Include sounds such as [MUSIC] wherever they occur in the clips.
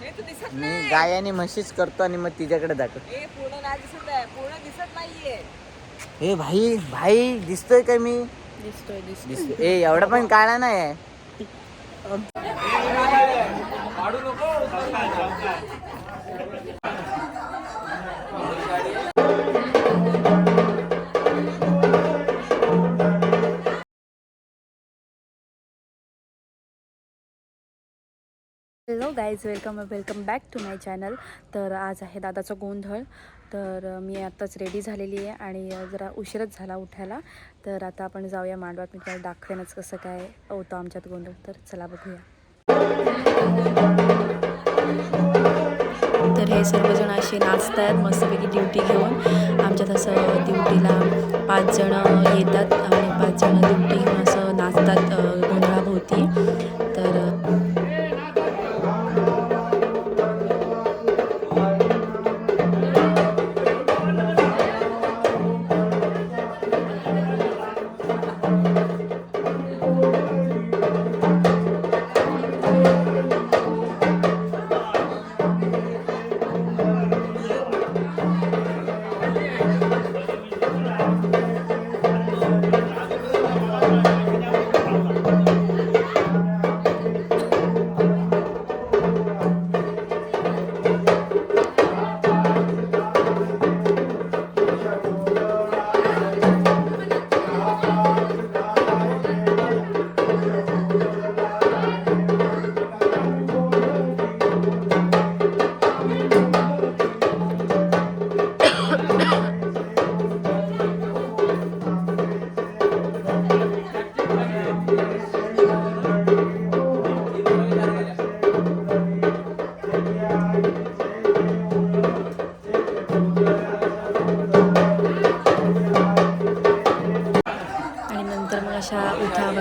हे तू दिसत मी नाही. गाय आणि म्हशीच करतो आणि मग तिच्याकडे दाखव. हे पूर्ण नाही दिसत आहे. पूर्ण दिसत नाहीये. हे भाई भाई दिसतोय का मी? दिसतोय दिसतोय. दिसतोय. ए एवढा पण काळा नाही hello guys welcome welcome back to my channel. तर आज आहे दादाचा गोंधळ. तर मी आत्ताच रेडी झालेली आहे आणि जरा उशीरच झाला उठायला. तर आता आपण जाऊया मांडवात मी तुम्हाला दाखवेनच कसं काय होतं आमच्यात गोंधळ. तर चला बघूया. तर हे सर्वजण असे नाचत आहेत मस्तपैकी ड्युटी घेऊन. आमच्यात असं ड्युटीला पाच जणं येतात आणि पाच जण ड्युटी घेऊन असं नाचतात आणि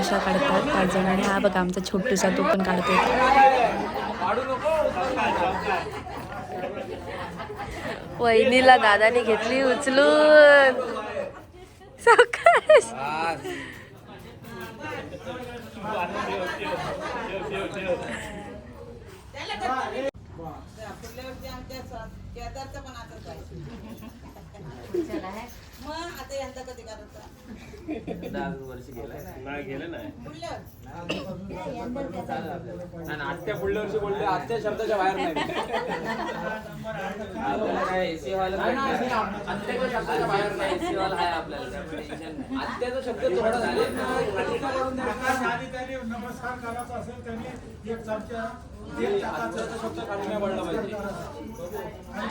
अशा काढतात पाच जण आणि हा बघा आमचा छोटूसा तो पण काढतो वहिनीला दादाने घेतली उचलून. सावकाश. मग आता यंदा कधी करत आणि आत्या पुढल्या वर्षी बोलले आत्या शब्दाच्या बाहेर नाही नाही, आत्याच्या शब्दाच्या बाहेर नाही आत्याचा शब्द थोडा झाले नमस्कार करायचा असेल त्यांनी एक चमचा आत्याचा शब्द काढून पडला पाहिजे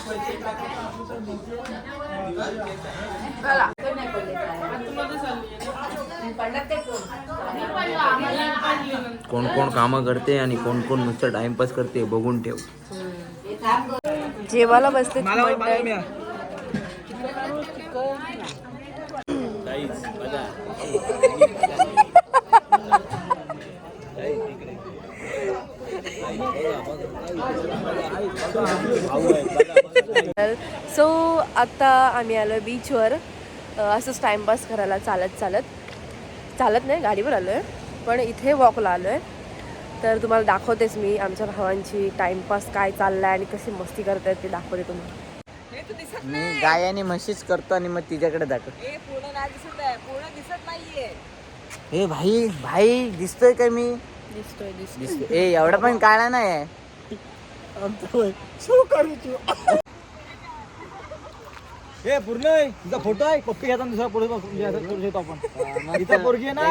पैसे टाकायचे असले तर मोठे कोण कोण कामं करते आणि कोण कोण नुसतं टाइमपास करते बघून ठेव. जेवायला बसले सो आता आम्ही आलो आहे बीचवर असंच टाइमपास करायला चालत चालत. चालत नाही गाडीवर आलो आहे पण इथे वॉकला आलो आहे तर तुम्हाला दाखवतेच मी आमच्या भावांची टाइमपास काय चाललाय आणि कशी मस्ती करतायत ते दाखवते तुम्हाला. हे तू दिसत मी नाही. गाय आणि म्हशीच करतो आणि मग तिच्याकडे दाखव. हे पूर्ण नाही दिसत आहे. पूर्ण दिसत नाहीये. हे भाई भाई दिसतोय का मी? दिसतोय दिसतोय. दिसतोय. ए एवढा पण काळा नाही आहे हे पूर्ण तुझा फोटो आहे? पप्पी घेताना दुसरा पुढे करू शकतो आपण. इथं पोरगी आहे ना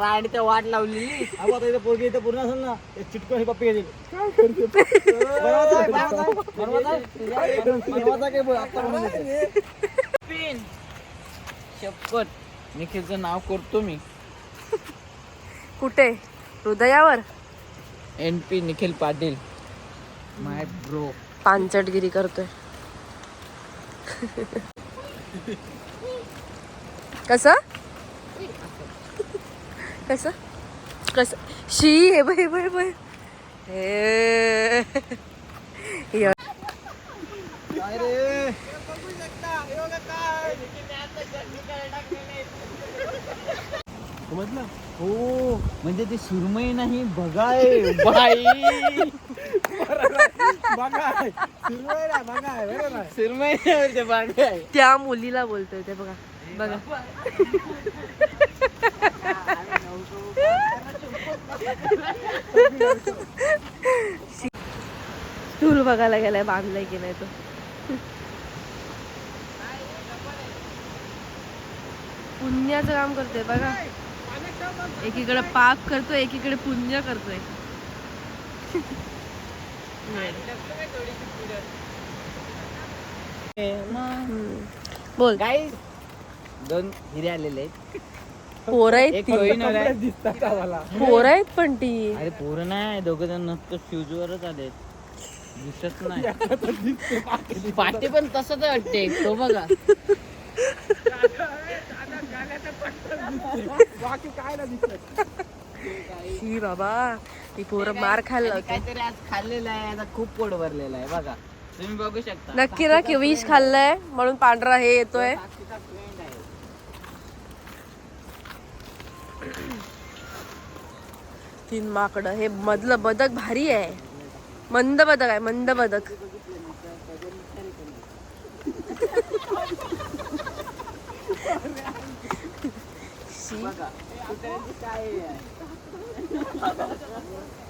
राड त्या वाट लावली. अगं आता इथं पोरगी इथं पूर्ण असेल ना एक चिटकून ही पप्पी घेतील. शपथ. निखिलचं नाव करतो मी. कुठे? हृदयावर? N P Nikhil Patil. My bro पांचटगिरी करतोय. कस? कस? कस? शी हे बघ हे बघ, हे. हे. समजलं? हो म्हणजे ते सुरमई नाही बघाय बाई. बागाय [LAUGHS] त्या मुलीला बोलतोय ते बघा. बघा. स्टूल बघायला गेलाय बांधलाय की नाही तो. पुण्याचं काम करतोय बघा. एकीकडे पाप करतोय एकीकडे पुण्य करतोय. बोल. काय दोन हिरे आलेले आहेत. पोरं आहेत एक ती. पोरं आहेत पण ती. अरे पोरं नाही दोघं जण नसतं फ्यूज वरच आले दिसत नाही [LAUGHS] पाटे पण तसंच वाटते तो बघा. बाकी काय ना दिसत. शी बाबा. ती पोरं मार खाल्लं होतं. काहीतरी आज खाल्लेलं आहे आता खूप पोट भरलेलं आहे बघा. तुम्ही बघू शकता. नक्की ना की विष खाल्लंय म्हणून पांढरा हे येतोय. साक्षीचा friend आहे. तीन माकडं. हे मधलं बदक भारी आहे. मंद बदक आहे मंद बदक. शी. बघा कुत्र्यांची काय आहे Thank you.